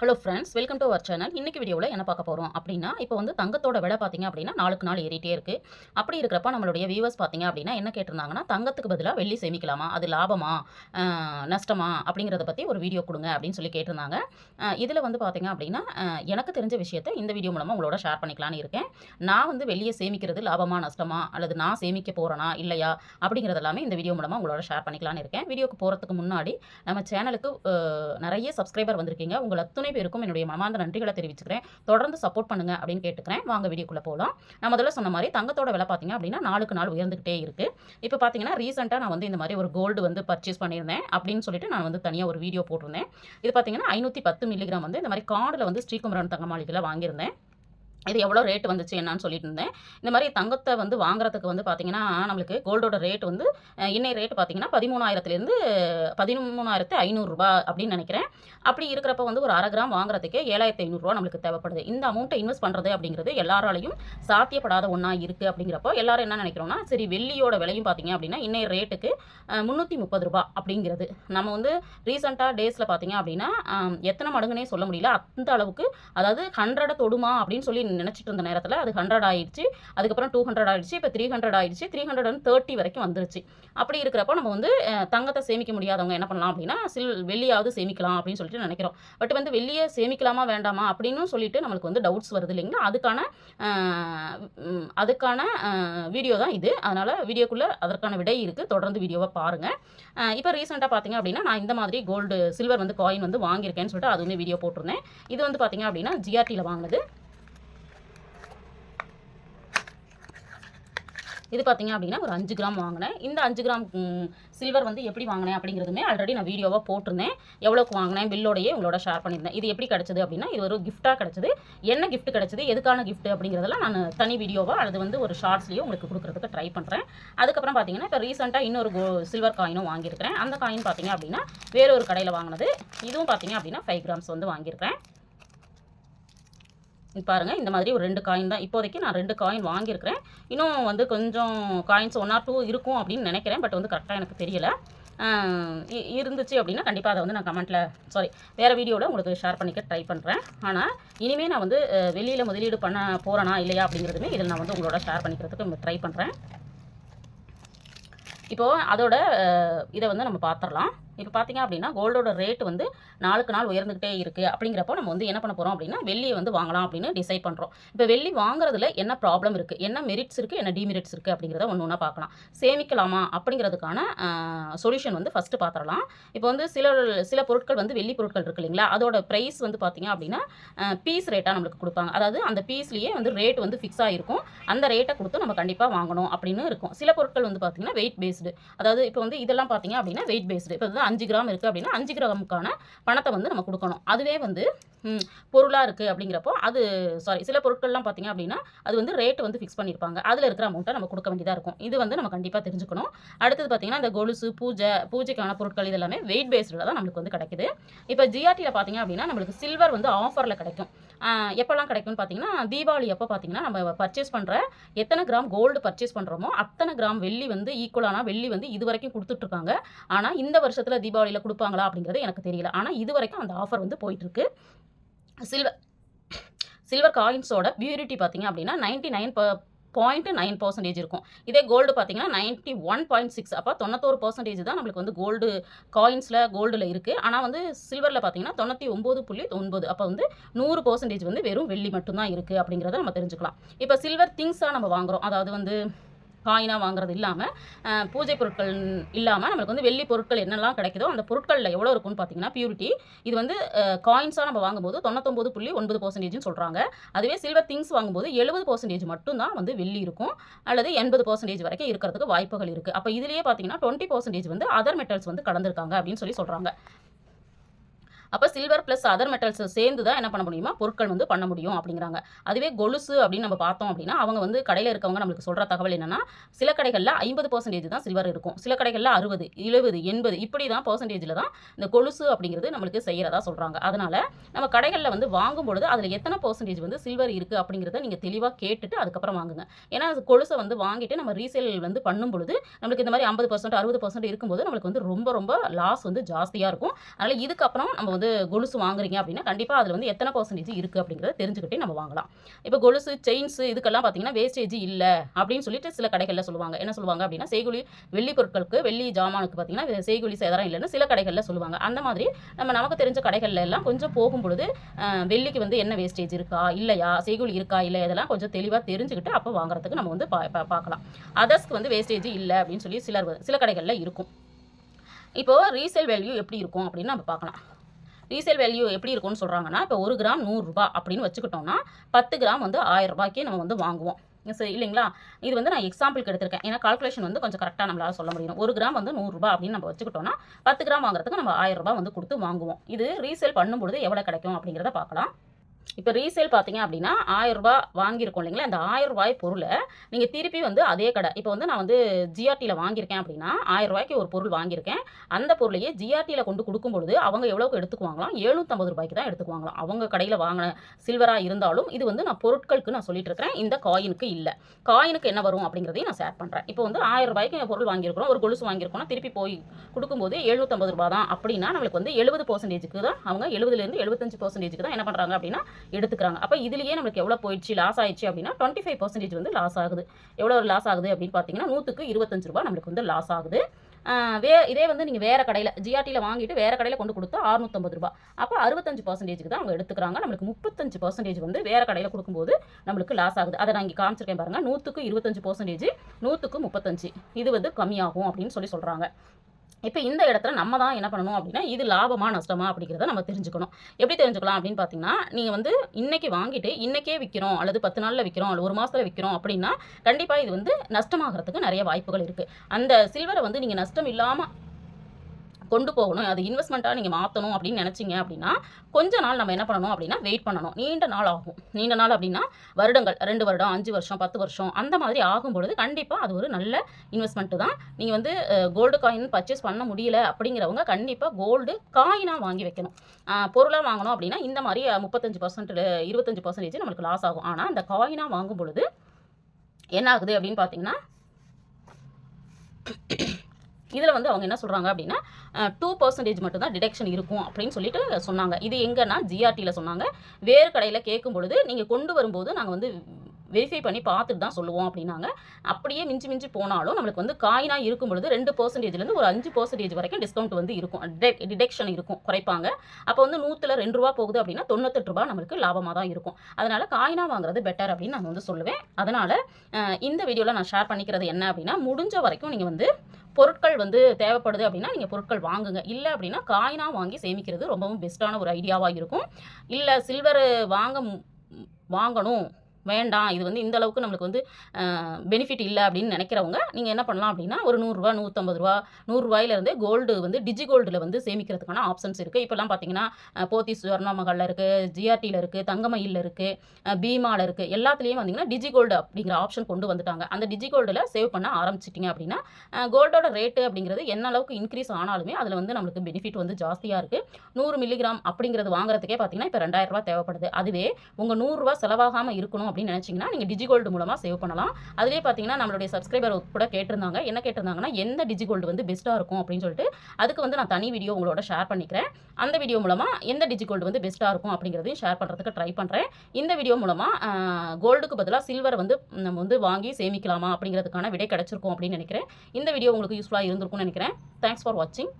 Hello friends welcome to our channel இன்னைக்கு வீடியோவில் என்ன பார்க்க போகிறோம் அப்படின்னா இப்போ வந்து தங்கத்தோட விலை பார்த்திங்க அப்படின்னா நாளுக்கு நாள் ஏறிட்டே இருக்குது அப்படி இருக்கிறப்ப நம்மளுடைய வியூவர்ஸ் பார்த்தீங்க அப்படின்னா என்ன கேட்டிருந்தாங்கன்னா தங்கத்துக்கு பதிலாக வெள்ளி சேமிக்கலாமா? அது லாபமா? நஷ்டமா? அப்படிங்கிறத பற்றி ஒரு வீடியோ கொடுங்க அப்படின்னு சொல்லி கேட்டிருந்தாங்க. இதில் வந்து பார்த்தீங்க அப்படின்னா எனக்கு தெரிஞ்ச விஷயத்தை இந்த வீடியோ மூலமாக உங்களோட ஷேர் பண்ணிக்கலாம்னு இருக்கேன். நான் வந்து வெளியே சேமிக்கிறது லாபமா நஷ்டமா? அல்லது நான் சேமிக்க போகிறேனா இல்லையா? அப்படிங்கிறது எல்லாமே இந்த வீடியோ மூலமாக உங்களோட ஷேர் பண்ணிக்கலான்னு இருக்கேன். வீடியோக்கு போகிறதுக்கு முன்னாடி நம்ம சேனலுக்கு நிறைய சப்ஸ்கிரைபர் வந்திருக்கீங்க. உங்களை அத்தனை பேருக்கும் என்னுடைய மனமார்ந்த நன்றிகளை தெரிவிச்சுக்கிறேன். தொடர்ந்து சப்போர்ட் பண்ணுங்க அப்படின்னு கேட்டுக்கிறேன். வாங்க வீடியோக்குள்ளே போகலாம் நான் முதல்ல சொன்ன மாதிரி தங்கத்தோட விலை பார்த்தீங்க அப்படின்னா நாளுக்கு நாள் உயர்ந்துகிட்டே இருக்குது இப்போ பார்த்தீங்கன்னா ரீசெண்டாக நான் வந்து இந்த மாதிரி ஒரு கோல்டு வந்து பர்ச்சேஸ் பண்ணியிருந்தேன் அப்படின்னு சொல்லிட்டு நான் வந்து தனியாக ஒரு வீடியோ போட்டிருந்தேன். இது பார்த்தீங்கன்னா ஐநூற்றி பத்து மில்லிகிராம் வந்து இந்த மாதிரி கார்டில் வந்து ஸ்ரீகுமரன் தங்க மாளிகையில் வாங்கியிருந்தேன். இது எவ்வளோ ரேட் வந்துச்சு என்னன்னு சொல்லிட்டு இருந்தேன். இந்த மாதிரி தங்கத்தை வந்து வாங்குறதுக்கு வந்து பார்த்தீங்கன்னா நம்மளுக்கு கோல்டோட ரேட் வந்து அஹ், இன்னைய ரேட் பார்த்தீங்கன்னா பதிமூணாயிரத்துலேருந்து பதிமூணாயிரத்து ஐநூறுரூபா அப்படின்னு நினைக்கிறேன். அப்படி இருக்கிறப்ப வந்து ஒரு அரை கிராம் வாங்குறதுக்கு ஏழாயிரத்து ஐநூறுரூவா நம்மளுக்கு தேவைப்படுது. இந்த அமௌண்ட்டை இன்வெஸ்ட் பண்ணுறது அப்படிங்கிறது எல்லாராலையும் சாத்தியப்படாத ஒன்றா இருக்குது அப்படிங்கிறப்போ எல்லாரும் என்ன நினைக்கிறோம்னா சரி வெள்ளியோட விலையும் பார்த்தீங்க அப்படின்னா இன்னைய ரேட்டுக்கு முந்நூற்றி முப்பது ரூபா அப்படிங்கிறது. நம்ம வந்து ரீசெண்டாக டேஸில் பார்த்தீங்க அப்படின்னா எத்தனை மடங்குனே சொல்ல முடியல. அந்த அளவுக்கு அதாவது ஹண்ட்ரடை தொடுமா அப்படின்னு சொல்லி நினச்சிட்டு இருந்த நேரத்தில் அது ஹண்ட்ரட் ஆயிடுச்சு. அதுக்கப்புறம் டூ ஹண்ட்ரட் ஆயிடுச்சு. இப்போ த்ரீ ஹண்ட்ரட் ஆயிடுச்சு. த்ரீ ஹண்ட்ரட் அண்ட் தேர்ட்டி வரைக்கும் வந்துருச்சு. அப்படி இருக்கிறப்ப நம்ம வந்து தங்கத்தை சேமிக்க முடியாதவங்க என்ன பண்ணலாம் அப்படின்னா சில் வெள்ளியாவது சேமிக்கலாம் அப்படின்னு சொல்லிட்டு நினைக்கிறோம். பட் வந்து வெள்ளியை சேமிக்கலாமா வேண்டாமா அப்படின்னு சொல்லிட்டு நம்மளுக்கு வந்து டவுட்ஸ் வருது இல்லைங்களா? அதுக்கான அதுக்கான வீடியோ தான் இது. அதனால் வீடியோக்குள்ளே அதற்கான விடை இருக்குது தொடர்ந்து வீடியோவை பாருங்கள் இப்போ ரீசெண்டாக பார்த்தீங்க அப்படின்னா நான் இந்த மாதிரி கோல்டு சில்வர் வந்து காயின் வந்து வாங்கியிருக்கேன்னு சொல்லிட்டு அது வந்து வீடியோ போட்டிருந்தேன். இது வந்து பார்த்தீங்க அப்படின்னா ஜிஆர்டியில் வாங்கினது. இது பார்த்தீங்க அப்படின்னா ஒரு அஞ்சு கிராம் வாங்கினேன். இந்த அஞ்சு கிராம் சில்வர் வந்து எப்படி வாங்கினேன் அப்படிங்கிறதுமே ஆல்ரெடி நான் வீடியோவாக போட்டிருந்தேன். எவ்வளோக்கு வாங்கினேன் பில்லோடையே உங்களோட ஷேர் பண்ணியிருந்தேன். இது எப்படி கிடச்சிது அப்படின்னா இது ஒரு கிஃப்ட்டாக கிடச்சிது. என்ன கிஃப்ட் கிடச்சிது எதுக்கான கிஃப்ட் அப்படிங்கிறதெல்லாம் நான் தனி வீடியோவாக அது வந்து ஒரு ஷார்ட்ஸ்லேயே உங்களுக்கு கொடுக்குறதுக்கு ட்ரை பண்ணுறேன் அதுக்கப்புறம் பார்த்தீங்கன்னா இப்போ ரீசெண்டாக இன்னொரு கோ சில்வர் காயினும் வாங்கியிருக்கிறேன். அந்த காயின் பார்த்தீங்க அப்படின்னா வேற ஒரு கடையில் வாங்கினது. இதுவும் பார்த்தீங்க அப்படின்னா ஃபைவ் கிராம்ஸ் வந்து வாங்கியிருக்கிறேன். பாருங்கள் இந்த மாதிரி ஒரு ரெண்டு காயின் தான். இப்போதைக்கு நான் ரெண்டு காயின் வாங்கியிருக்கிறேன். இன்னும் வந்து கொஞ்சம் காயின்ஸ் ஒன் ஆர் டூ இருக்கும் அப்படின்னு நினைக்கிறேன். பட் வந்து கரெக்டாக எனக்கு தெரியலை. இ- இருந்துச்சு அப்படின்னா கண்டிப்பாக அதை வந்து நான் கமெண்ட்டில் சாரி வேறு வீடியோவில் உங்களுக்கு ஷேர் பண்ணிக்க ட்ரை பண்ணுறேன் ஆனால் இனிமேல் நான் வந்து வெளியில் முதலீடு பண்ண போகிறேனா இல்லையா அப்படிங்கிறதுமே இதில் நான் வந்து உங்களோட ஷேர் பண்ணிக்கிறதுக்கு ட்ரை பண்ணுறேன் இப்போது அதோட இதை வந்து நம்ம பார்த்துடலாம். இப்போ பார்த்தீங்க அப்படின்னா கோல்டோட ரேட் வந்து நாளுக்கு நாள் உயர்ந்துகிட்டே இருக்குது அப்படிங்கிறப்போ நம்ம வந்து என்ன பண்ண போகிறோம் அப்படின்னா வெள்ளியை வந்து வாங்கலாம் அப்படின்னு டிசைட் பண்ணுறோம் இப்போ வெள்ளி வாங்குறதுல என்ன ப்ராப்ளம் இருக்குது என்ன மெரிட்ஸ் இருக்குது என்ன டிமெரிட்ஸ் இருக்குது அப்படிங்கிறத ஒன்று ஒன்றா பார்க்கலாம் சேமிக்கலாமா? அப்படிங்கிறதுக்கான சொல்யூஷன் வந்து ஃபஸ்ட்டு பார்த்துடலாம் இப்போ வந்து சில சில பொருட்கள் வந்து வெள்ளி பொருட்கள் இருக்கு இல்லைங்களா? அதோட ப்ரைஸ் வந்து பார்த்தீங்க அப்படின்னா பீஸ் ரேட்டாக நம்மளுக்கு கொடுப்பாங்க. அதாவது அந்த பீஸ்லேயே வந்து ரேட் வந்து ஃபிக்ஸ் ஆகிருக்கும் அந்த ரேட்டை கொடுத்து நம்ம கண்டிப்பாக வாங்கணும் அப்படின்னு இருக்கும். சில பொருட்கள் வந்து பார்த்தீங்கன்னா வெயிட் பேஸ்டு அதாவது இப்போ வந்து இதெல்லாம் பார்த்தீங்க அப்படின்னா வெயிட் பேஸ்டு இப்போ வந்து அஞ்சு கிராம் இருக்குது அப்படின்னா அஞ்சு கிராமுக்கான பணத்தை வந்து நம்ம கொடுக்கணும். அதுவே வந்து பொருளாக இருக்குது அப்படிங்கிறப்போ அது சாரி சில பொருட்கள்லாம் பார்த்திங்க அப்படின்னா அது வந்து ரேட் வந்து ஃபிக்ஸ் பண்ணியிருப்பாங்க அதில் இருக்கிற அமௌண்ட்டை நம்ம கொடுக்க வேண்டியதாக இருக்கும். இது வந்து நம்ம கண்டிப்பாக தெரிஞ்சுக்கணும். அடுத்தது பார்த்தீங்கன்னா இந்த கொலுசு பூஜை பூஜைக்கான பொருட்கள் இதெல்லாமே வெயிட் பேஸ்டில் தான் நம்மளுக்கு வந்து கிடைக்குது. இப்போ ஜிஆர்டியில் பார்த்தீங்க அப்படின்னா நம்மளுக்கு சில்வர் வந்து ஆஃபரில் கிடைக்கும். எப்போல்லாம் கிடைக்கும்னு பார்த்தீங்கன்னா தீபாவளி அப்போ பார்த்தீங்கன்னா நம்ம பர்ச்சேஸ் பண்ணுற எத்தனை கிராம் கோல்டு பர்ச்சேஸ் பண்ணுறோமோ அத்தனை கிராம் வெள்ளி வந்து ஈக்குவலான வெள்ளி வந்து இது வரைக்கும் கொடுத்துட்ருக்காங்க. ஆனால் இந்த வருஷத்தில் தீபாவளியில் கொடுப்பாங்களா அப்படிங்கிறது எனக்கு தெரியல. ஆனால் இது வரைக்கும் அந்த ஆஃபர் வந்து போயிட்டுருக்கு சில்வர் சில்வர் காயின்ஸோட பியூரிட்டி பார்த்தீங்க அப்படின்னா ninety nine point nine percentage இருக்கும். இதே கோல்டு பார்த்தீங்கன்னா நைன்ட்டி ஒன் பாயிண்ட் சிக்ஸ் அப்போ தொண்ணூத்தோரு பர்சன்டேஜ் தான் நம்மளுக்கு வந்து கோல்டு காயின்ஸில் கோல்டில் இருக்குது ஆனால் வந்து சில்வரில் பார்த்தீங்கன்னா தொண்ணூற்றி ஒம்பது புள்ளி ஒன்பது அப்போ வந்து நூறு பர்சன்டேஜ் வந்து வெறும் வெள்ளி மட்டும்தான் இருக்குது அப்படிங்கிறத நம்ம தெரிஞ்சுக்கலாம். இப்போ சில்வர் திங்ஸாக நம்ம வாங்குறோம். அதாவது வந்து காயினாக வாங்குறது இல்லாமல் பூஜை பொருட்கள் இல்லாமல் நம்மளுக்கு வந்து வெள்ளி பொருட்கள் என்னெல்லாம் கிடைக்குதோ அந்த பொருட்களில் எவ்வளோ இருக்கும்னு பார்த்தீங்கன்னா பியூரிட்டி இது வந்து காயின்ஸாக நம்ம வாங்கும்போது தொண்ணூத்தொம்பது புள்ளி ஒன்பது பர்சன்டேஜ்னு சொல்கிறாங்க அதுவே சில்வர் திங்ஸ் வாங்கும்போது எழுபது பர்சன்டேஜ் மட்டும்தான் வந்து வெள்ளி இருக்கும். அல்லது எண்பது பர்சன்டேஜ் வரைக்கும் இருக்கிறதுக்கு வாய்ப்புகள் இருக்குது அப்போ இதுலேயே பார்த்தீங்கன்னா டுவெண்ட்டி பர்சன்டேஜ் வந்து அதர் மெட்டல்ஸ் வந்து கலந்துருக்காங்க அப்படின்னு சொல்லி சொல்கிறாங்க அப்போ சில்வர் ப்ளஸ் அதர் மெட்டல்ஸ் சேர்ந்து தான் என்ன பண்ண முடியுமா? பொருட்கள் வந்து பண்ண முடியும் அப்படிங்கிறாங்க. அதுவே கொலுசு அப்படின்னு நம்ம பார்த்தோம் அப்படின்னா அவங்க வந்து கடையில் இருக்கவங்க நம்மளுக்கு சொல்கிற தகவல் என்னன்னா சில கடைகளில் ஐம்பது பர்சன்டேஜ் தான் சில்வர் இருக்கும். சில கடைகளில் அறுபது எழுபது எண்பது இப்படி தான் பர்சன்டேஜில் தான் இந்த கொலுசு அப்படிங்கிறது நம்மளுக்கு செய்கிறதா சொல்கிறாங்க அதனால் நம்ம கடைகளில் வந்து வாங்கும் பொழுது அதில் எத்தனை பர்சன்டேஜ் வந்து சில்வர் இருக்குது அப்படிங்கிறத நீங்கள் தெளிவாக கேட்டுட்டு அதுக்கப்புறம் வாங்குங்க. ஏன்னா அது கொலுசை வந்து வாங்கிட்டு நம்ம ரீசேல் வந்து பண்ணும் பொழுது நம்மளுக்கு இந்த மாதிரி ஐம்பது பர்சன்ட் அறுபது பர்சன்ட் இருக்கும்போது நம்மளுக்கு வந்து ரொம்ப ரொம்ப லாஸ் வந்து ஜாஸ்தியாக இருக்கும். அதனால் இதுக்கப்புறம் நம்ம வந்து வந்து கொலுசு வாங்குறீங்க அப்படின்னா கண்டிப்பாக அதில் வந்து எத்தனை பர்சன்டேஜ் இருக்குது அப்படிங்கிறத தெரிஞ்சுக்கிட்டே நம்ம வாங்கலாம். இப்போ கொலுசு செயின்ஸு இதுக்கெல்லாம் பார்த்தீங்கன்னா வேஸ்டேஜ் இல்லை அப்படின்னு சொல்லிட்டு சில கடைகளில் சொல்லுவாங்க. என்ன சொல்லுவாங்க அப்படின்னா செய்குலி வெள்ளி பொருட்களுக்கு வெள்ளி ஜாமானுக்கு பார்த்தீங்கன்னா செய்குலி சேதாரம் இல்லைன்னு சில கடைகளில் சொல்லுவாங்க. அந்த மாதிரி நம்ம நமக்கு தெரிஞ்ச கடைகள்ல எல்லாம் கொஞ்சம் போகும் பொழுது வெள்ளிக்கு வந்து என்ன வேஸ்டேஜ் இருக்கா இல்லையா செய்குலி இருக்கா இல்லை இதெல்லாம் கொஞ்சம் தெளிவாக தெரிஞ்சுக்கிட்டு அப்போ வாங்குறதுக்கு நம்ம வந்து பா பா- பார்க்கலாம் அதர்ஸ்க்கு வந்து வேஸ்டேஜ் இல்லை அப்படின்னு சொல்லி சிலர் சில கடைகளில் இருக்கும். இப்போது ரீசேல் வேல்யூ எப்படி இருக்கும் அப்படின்னு நம்ம பார்க்கலாம் ரீசேல் வேல்யூ எப்படி இருக்கும்னு சொல்கிறாங்கன்னா இப்போ ஒரு கிராம் நூறுரூபா அப்படின்னு வச்சுக்கிட்டோம்னா பத்து கிராம் வந்து ஆயிரம் ரூபாய்க்கே நம்ம வந்து வாங்குவோம். சரி இல்லைங்களா? இது வந்து நான் எக்ஸாம்பிளுக்கு எடுத்திருக்கேன். ஏன்னா கால்குலேஷன் வந்து கொஞ்சம் கரெக்டாக நம்மளால் சொல்ல முடியும். ஒரு கிராம் வந்து நூறுரூபா அப்படின்னு நம்ம வச்சுக்கிட்டோம்னா பத்து கிராம் வாங்குறதுக்கு நம்ம ஆயிரம் ரூபாய் வந்து கொடுத்து வாங்குவோம். இது ரீசேல் பண்ணும்பொழுது எவ்வளோ கிடைக்கும் அப்படிங்கிறத பார்க்கலாம். இப்போ ரீசேல் பார்த்தீங்க அப்படின்னா ஆயிரரூபா வாங்கியிருக்கோம் இல்லைங்களா? அந்த ஆயிரரூபாய் பொருளை நீங்கள் திருப்பி வந்து அதே கடை இப்போ வந்து நான் வந்து ஜிஆர்டியில் வாங்கியிருக்கேன் அப்படின்னா ஆயிரரூபாய்க்கு ஒரு பொருள் வாங்கியிருக்கேன். அந்த பொருளையே ஜிஆர்டியில் கொண்டு கொடுக்கும் பொழுது அவங்க எவ்வளோக்கு எடுத்துக்குவாங்களாம் எழுநூற்றம்பது ரூபாய்க்கு தான் எடுத்துக்குவாங்களாம் அவங்க கடையில் வாங்கின சில்வராக இருந்தாலும் இது வந்து நான் பொருட்களுக்கு நான் சொல்லிட்டு இருக்கிறேன். இந்த காயினுக்கு இல்லை. காயினுக்கு என்ன வரும் அப்படிங்கிறதையும் நான் ஷேர் பண்ணுறேன் இப்போ வந்து ஆயிரரூபாய்க்கு பொருள் வாங்கியிருக்கிறோம் ஒரு கொலுசு வாங்கியிருக்கோம்னா திருப்பி போய் கொடுக்கும்போது எழுநூற்றம்பது ரூபா தான். அப்படின்னா நம்மளுக்கு வந்து எழுபது பர்சன்டேஜுக்கு தான் அவங்க எழுபதுலேருந்து எழுபத்தஞ்சு பர்சன்டேஜுக்கு தான் என்ன பண்ணுறாங்க அப்படின்னா எடுத்துக்கிறாங்க. அப்போ இதுலேயே நம்மளுக்கு எவ்வளோ போயிடுச்சு? லாஸ் ஆயிடுச்சு அப்படின்னா டுவெண்ட்டி ஃபைவ் பர்சன்டேஜ் வந்து லாஸ் ஆகுது. எவ்வளோ லாஸ் ஆகுது அப்படின்னு பார்த்தீங்கன்னா நூற்றுக்கு இருபத்தஞ்சு ரூபா நம்மளுக்கு வந்து லாஸ் ஆகுது. வே இதே வந்து நீங்கள் வேறு கடையில் ஜிஆர்டியில் வாங்கிட்டு வேறு கடையில் கொண்டு கொடுத்தா அறுநூத்தம்பது ரூபா அப்போ அறுபத்தஞ்சு பர்சன்டேஜுக்கு தான் அவங்க எடுத்துக்கிறாங்க. நம்மளுக்கு முப்பத்தஞ்சு பர்சன்டேஜ் வந்து வேறு கடையில் கொடுக்கும்போது நம்மளுக்கு லாஸ் ஆகுது. அதை நான் இங்கே காமிச்சிருக்கேன் பாருங்கள் நூற்றுக்கு இருபத்தஞ்சு பர்சன்டேஜ் நூற்றுக்கு முப்பத்தஞ்சு. இது வந்து கம்மியாகும் அப்படின்னு சொல்லி சொல்கிறாங்க இப்போ இந்த இடத்துல நம்ம தான் என்ன பண்ணணும் அப்படின்னா இது லாபமா நஷ்டமா அப்படிங்கிறத நம்ம தெரிஞ்சுக்கணும். எப்படி தெரிஞ்சுக்கலாம் அப்படின்னு பார்த்தீங்கன்னா நீங்கள் வந்து இன்னைக்கு வாங்கிட்டு இன்னைக்கே விற்கிறோம் அல்லது பத்து நாளில் விற்கிறோம் அல்லது ஒரு மாதத்தில் விற்கிறோம் அப்படின்னா கண்டிப்பாக இது வந்து நஷ்டமாகறதுக்கு நிறைய வாய்ப்புகள் இருக்குது அந்த சில்வரை வந்து நீங்கள் நஷ்டம் இல்லாமல் கொண்டு போகணும் அது இன்வெஸ்ட்மெண்ட்டாக நீங்கள் மாற்றணும் அப்படின்னு நினச்சிங்க அப்படின்னா கொஞ்ச நாள் நம்ம என்ன பண்ணணும் அப்படின்னா வெயிட் பண்ணணும். நீண்ட நாள் ஆகும். நீண்ட நாள் அப்படின்னா வருடங்கள் ரெண்டு வருடம் அஞ்சு வருஷம் பத்து வருஷம் அந்த மாதிரி ஆகும் பொழுது கண்டிப்பாக அது ஒரு நல்ல இன்வெஸ்ட்மெண்ட்டு தான். நீங்கள் வந்து கோல்டு காயின் பர்ச்சேஸ் பண்ண முடியல அப்படிங்கிறவங்க கண்டிப்பாக கோல்டு காயினாக வாங்கி வைக்கணும். பொருளாக வாங்கணும் அப்படின்னா இந்த மாதிரி முப்பத்தஞ்சு பர்சன்ட் இருபத்தஞ்சு பர்சன்டேஜ் நம்மளுக்கு லாஸ் ஆகும். ஆனால் அந்த காயினாக வாங்கும் பொழுது என்ன ஆகுது அப்படின்னு பார்த்தீங்கன்னா இதில் வந்து அவங்க என்ன சொல்கிறாங்க அப்படின்னா டூ பர்சன்டேஜ் மட்டும் தான் டிடெக்ஷன் இருக்கும் அப்படின்னு சொல்லிட்டு சொன்னாங்க. இது எங்கன்னா ஜிஆர்டியில் சொன்னாங்க. வேறு கடையில் கேட்கும் பொழுது நீங்கள் கொண்டு வரும்போது நாங்கள் வந்து வெரிஃபை பண்ணி பார்த்துட்டு தான் சொல்லுவோம் அப்படின்னாங்க. அப்படியே மிஞ்சி மிஞ்சி போனாலும் நம்மளுக்கு வந்து காயினாக இருக்கும் பொழுது ரெண்டு பர்சன்டேஜ்லேருந்து ஒரு அஞ்சு பர்சன்டேஜ் வரைக்கும் டிஸ்கவுண்ட் வந்து இருக்கும். டிடெக்ஷன் இருக்கும். குறைப்பாங்க. அப்போ வந்து நூற்றில் ரெண்டு ரூபா போகுது அப்படின்னா தொண்ணூத்தெட்டு ரூபா நம்மளுக்கு லாபமாக தான் இருக்கும். அதனால் காயினாக வாங்குறது பெட்டர் அப்படின்னு நான் வந்து சொல்லுவேன். அதனால் இந்த வீடியோவில் நான் ஷேர் பண்ணிக்கிறது என்ன அப்படின்னா முடிஞ்ச வரைக்கும் நீங்கள் வந்து பொருட்கள் வந்து தேவைப்படுது அப்படின்னா நீங்கள் பொருட்கள் வாங்குங்க. இல்லை அப்படின்னா காயினாக வாங்கி சேமிக்கிறது ரொம்பவும் பெஸ்ட்டான ஒரு ஐடியாவாக இருக்கும். இல்லை சில்வர் வாங்க வாங்கணும் வேண்டாம் இது வந்து இந்த அளவுக்கு நம்மளுக்கு வந்து பெனிஃபிட் இல்லை அப்படின்னு நினைக்கிறவங்க நீங்கள் என்ன பண்ணலாம் அப்படின்னா ஒரு நூறுரூவா நூற்றம்பது ரூபா நூறுரூவாயிலேருந்து கோல்டு வந்து டிஜி கோல்டில் வந்து சேமிக்கிறதுக்கான ஆப்ஷன்ஸ் இருக்குது இப்போல்லாம் பார்த்தீங்கன்னா போத்தி போத்தீஸ் ஸ்வர்ணமகளில் இருக்குது ஜிஆர்டியில் இருக்குது தங்கமயிலில் இருக்குது பீமாவில் இருக்குது எல்லாத்துலேயும் வந்தீங்கன்னா டிஜி கோல்டு அப்படிங்கிற ஆப்ஷன் கொண்டு வந்துட்டாங்க. அந்த டிஜி கோல்டில் சேவ் பண்ண ஆரம்பிச்சிட்டிங்க அப்படின்னா கோல்டோட ரேட்டு அப்படிங்கிறது என்ன அளவுக்கு இன்க்ரீஸ் ஆனாலுமே அதில் வந்து நம்மளுக்கு பெனிஃபிட் வந்து ஜாஸ்தியாக இருக்குது நூறு மில்லிகிராம் அப்படிங்கிறது வாங்குறதுக்கே பார்த்தீங்கன்னா இப்போ ரெண்டாயிரரூபா தேவைப்படுது. அதுவே உங்கள் நூறுரூவா செலவாகாமல் இருக்கணும் அப்படின்னு நினச்சிங்கன்னா நீங்கள் டிஜி கோல்டு மூலமாக சேவ் பண்ணலாம். அதிலே பார்த்தீங்கன்னா நம்மளுடைய சப்ஸ்கிரைபர் கூட கேட்டிருந்தாங்க. என்ன கேட்டிருந்தாங்கன்னா எந்த டிஜி கோல்டு வந்து பெஸ்ட்டாக இருக்கும் அப்படின்னு சொல்லிட்டு அதுக்கு வந்து நான் தனி வீடியோ உங்களோட ஷேர் பண்ணிக்கிறேன். அந்த வீடியோ மூலமாக எந்த டிஜி கோல்டு வந்து பெஸ்ட்டாக இருக்கும் அப்படிங்கிறதையும் ஷேர் பண்ணுறதுக்கு ட்ரை பண்ணுறேன் இந்த வீடியோ மூலமாக கோல்டுக்கு பதிலாக சில்வர் வந்து நம்ம வந்து வாங்கி சேமிக்கலாமா அப்படிங்கிறதுக்கான விடை கிடச்சிருக்கும் அப்படின்னு நினைக்கிறேன். இந்த வீடியோ உங்களுக்கு யூஸ்ஃபுல்லாக இருந்திருக்கும்னு நினைக்கிறேன். தேங்க்ஸ் ஃபார் வாட்சிங்